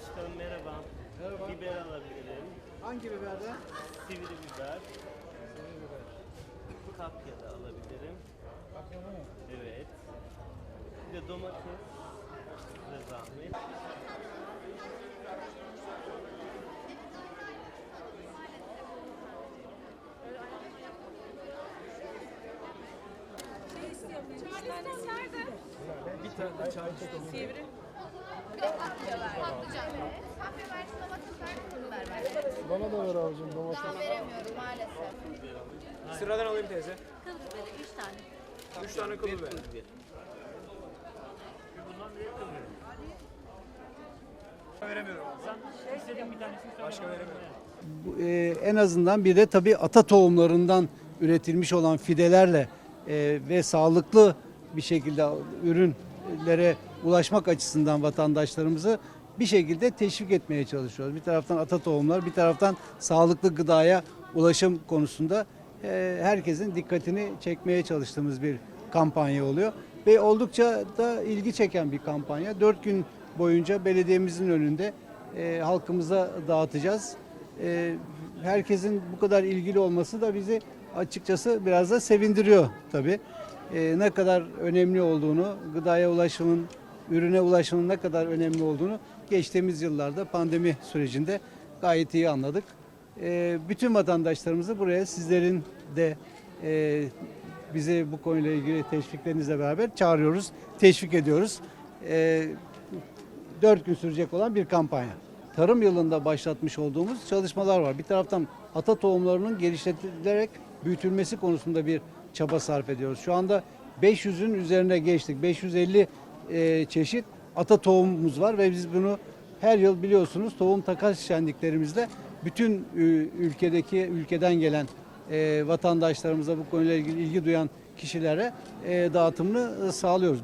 Başkanım merhaba. Merhaba. Biber alabilirim. Hangi biberden? Sivri biber. Kapya da alabilirim. Evet. Bir de domates. Ve zahmet. Bir tane çay çıkalım. Sivri. Patlıcan. Kahve versin domates versin biber versin. Bana da ver abicim domates. Daha veremiyorum maalesef. Sıradan alayım teyze. Kıl biberi 3 tane. 3 tane kıl biber. Bir. Veremiyorum. Başka veremiyorum. Bu, e, en azından bir de tabii ata tohumlarından üretilmiş olan fidelerle e, ve sağlıklı bir şekilde ürünlere ulaşmak açısından vatandaşlarımızı bir şekilde teşvik etmeye çalışıyoruz. Bir taraftan ata tohumlar, bir taraftan sağlıklı gıdaya ulaşım konusunda e, herkesin dikkatini çekmeye çalıştığımız bir kampanya oluyor. Ve oldukça da ilgi çeken bir kampanya. Dört gün boyunca belediyemizin önünde e, halkımıza dağıtacağız. E, herkesin bu kadar ilgili olması da bizi açıkçası biraz da sevindiriyor tabii. E, ne kadar önemli olduğunu, gıdaya ulaşımın, ürüne ulaşımın ne kadar önemli olduğunu geçtiğimiz yıllarda pandemi sürecinde gayet iyi anladık. E, bütün vatandaşlarımızı buraya sizlerin de e, bizi bu konuyla ilgili teşviklerinizle beraber çağırıyoruz, teşvik ediyoruz. E, 4 gün sürecek olan bir kampanya. Tarım yılında başlatmış olduğumuz çalışmalar var. Bir taraftan ata tohumlarının geliştirilerek büyütülmesi konusunda bir çaba sarf ediyoruz. Şu anda 500'ün üzerine geçtik. 550 e, çeşit ata tohumumuz var ve biz bunu her yıl biliyorsunuz tohum takas şenliklerimizde bütün ülkedeki ülkeden gelen e, vatandaşlarımıza bu konuyla ilgili ilgi duyan kişilere e, dağıtımını e, sağlıyoruz.